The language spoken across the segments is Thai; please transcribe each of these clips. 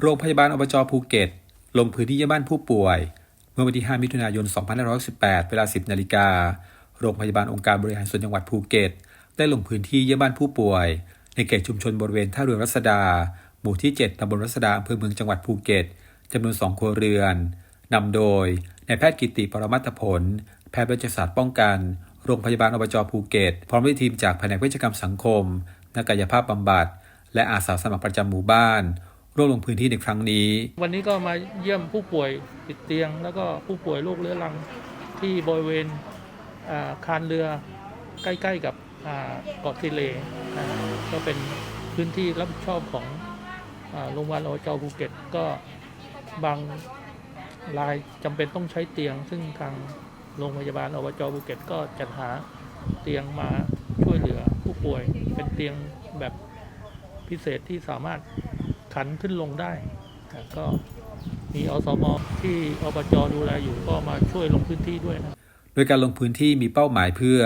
โรงพยาบาลอบจภูเก็ต ลงพื้นที่เยี่ยมบ้านผู้ป่วย เมื่อวันที่ 5 มิถุนายน 2518 เวลา 10 นาฬิกา โรงพยาบาลองค์การบริหารส่วนจังหวัดภูเก็ต ได้ลงพื้นที่เยี่ยมบ้านผู้ป่วย ในเขตชุมชนบริเวณท่าเรือรัศดา หมู่ที่ 7ตำบลรัศดาอำเภอเมืองจังหวัดภูเก็ตจำนวน 2 ครัวเรือนนำโดยนายแพทย์กิติปรมัตถผล แพทย์เวชศาสตร์ป้องกัน โรงพยาบาลอบจภูเก็ต พร้อมด้วยทีมจากแผนกเวชกรรมสังคม นักกายภาพบำบัด และอาสาสมัครประจำหมู่บ้าน ร่วมลงพื้นที่ในครั้งนี้ วันนี้ก็มาเยี่ยมผู้ป่วยติดเตียง แล้วก็ผู้ป่วยโรคเรื้อรังที่บริเวณอ่าคานเรือใกล้ๆกับอ่าเกาะทิเล่ก็เป็นพื้นที่รับผิดชอบของอ่าโรงพยาบาลอบจภูเก็ตก็บางรายจำเป็นต้องใช้เตียง ซึ่งทางโรงพยาบาลอบจภูเก็ตก็จัดหาเตียงมาช่วยเหลือผู้ป่วยเป็นเตียงแบบพิเศษที่สามารถ ขันขึ้นลงได้ ก็มีอสมที่อบจดูแลอยู่ก็มาช่วยลงพื้นที่ด้วยนะโดยการลงพื้นที่มีเป้าหมายเพื่อ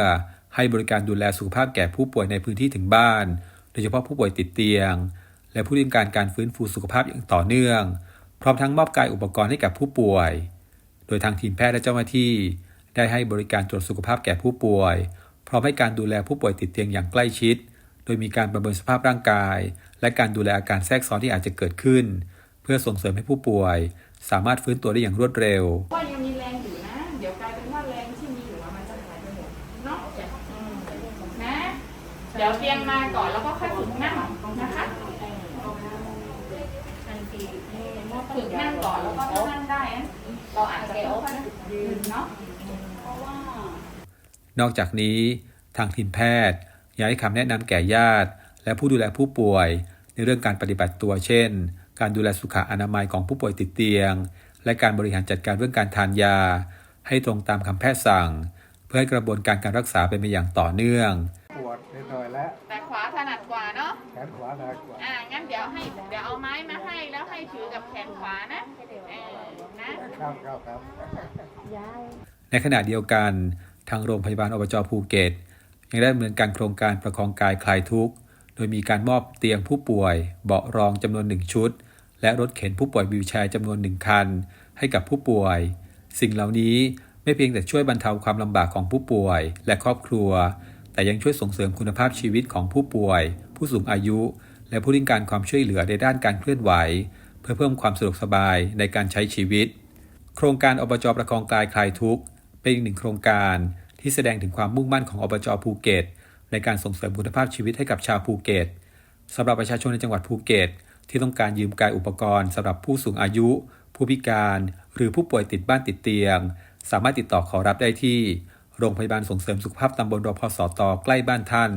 ให้บริการดูแลสุขภาพแก่ผู้ป่วยในพื้นที่ถึงบ้าน โดยเฉพาะผู้ป่วยติดเตียง และผู้ที่ต้องการการฟื้นฟูสุขภาพอย่างต่อเนื่อง พร้อมทั้งมอบกายอุปกรณ์ให้กับผู้ป่วย โดยทางทีมแพทย์และเจ้าหน้าที่ ได้ให้บริการตรวจสุขภาพแก่ผู้ป่วย พร้อมให้การดูแลผู้ป่วยติดเตียงอย่างใกล้ชิด โดยมีการประเมินสภาพร่างกาย และการดูแลอาการแทรกซ้อนที่อาจจะเกิดขึ้น เพื่อส่งเสริมให้ผู้ป่วย สามารถฟื้นตัวได้อย่างรวดเร็ว ว่ายังมีแรงอยู่นะ เดี๋ยวกลายเป็นว่าแรงที่มีอยู่อะมันจะหายไปหมดเนาะอืมนะ เดี๋ยวเตียงมาก่อนแล้วก็ค่อยฝึกนั่งนะคะฝึกนั่งก่อนแล้วก็ถ้านั่งได้นะเราอาจจะค่อยๆยืนเนาะนอกจากนี้ทางทีมแพทย์ ยังให้คำแนะนำแก่ญาติ และผู้ดูแลผู้ป่วย ในเรื่องการปฏิบัติตัวเช่น การดูแลสุขอนามัยของผู้ป่วยติดเตียง และการบริหารจัดการเรื่องการทานยา ให้ตรงตามคำแพทย์สั่ง เพื่อให้กระบวนการการรักษาเป็นไปอย่างต่อเนื่องปวดนิดหน่อยแล้วแต่ขวาถนัดกว่าเนาะแขนขวาหนักกว่าอ่างั้นเดี๋ยวให้เดี๋ยวเอาไม้มาให้แล้วให้ถือกับแขนขวานะเออนะครับครับครับในขณะเดียวกันทางโรงพยาบาลอบจภูเก็ต ยังได้ดำเนินการโครงการประคองกายคลายทุกข์ โดยมีการมอบเตียงผู้ป่วย เบาะรองจำนวนหนึ่งชุด และรถเข็นผู้ป่วยวีลแชร์จำนวนหนึ่งคัน ให้กับผู้ป่วย สิ่งเหล่านี้ไม่เพียงแต่ช่วยบรรเทาความลำบากของผู้ป่วย และครอบครัว แต่ยังช่วยส่งเสริมคุณภาพชีวิตของผู้ป่วย ผู้สูงอายุ และผู้ต้องการความช่วยเหลือในด้านการเคลื่อนไหว เพื่อเพิ่มความสะดวกสบายในการใช้ชีวิต โครงการอบจประคองกายคลายทุกข์เป็นอีกหนึ่งโครงการ ที่แสดงถึงความมุ่งมั่นของอบจภูเก็ตในการส่งเสริมคุณภาพชีวิตให้กับชาวภูเก็ตสำหรับประชาชนในจังหวัดภูเก็ต ที่ต้องการยืมกายอุปกรณ์สำหรับผู้สูงอายุ ผู้พิการ หรือผู้ป่วยติดบ้านติดเตียง สามารถติดต่อขอรับได้ที่ โรงพยาบาลส่งเสริมสุขภาพตำบลรพสตใกล้บ้านท่าน